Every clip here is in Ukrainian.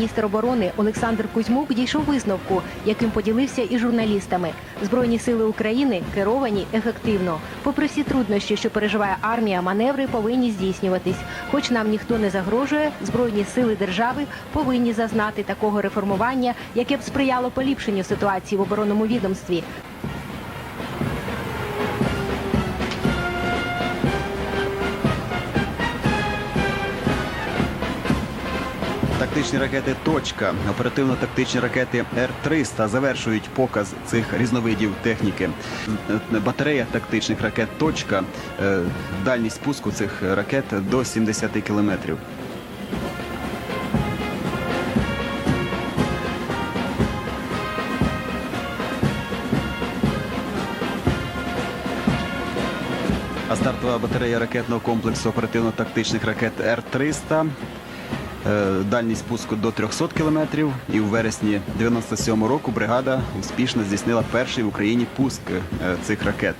Міністр оборони Олександр Кузьмук дійшов висновку, яким поділився із журналістами. Збройні сили України керовані ефективно. Попри всі труднощі, що переживає армія, маневри повинні здійснюватись. Хоч нам ніхто не загрожує, збройні сили держави повинні зазнати такого реформування, яке б сприяло поліпшенню ситуації в оборонному відомстві. Тактичні ракети Точка, оперативно-тактичні ракети Р-300 завершують показ цих різновидів техніки. Батарея тактичних ракет Точка, е, дальність спуску цих ракет до 70 кілометрів. А стартова батарея ракетного комплексу оперативно-тактичних ракет Р-300 Е, Дальність пуску до 300 кілометрів. І у вересні 97 року бригада успішно здійснила перший в Україні пуск е, цих ракет.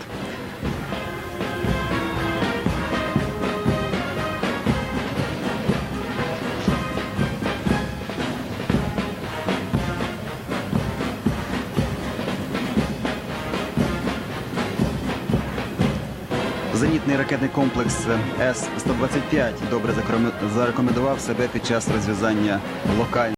Зенітний ракетний комплекс С-125 добре зарекомендував себе під час розв'язання локальних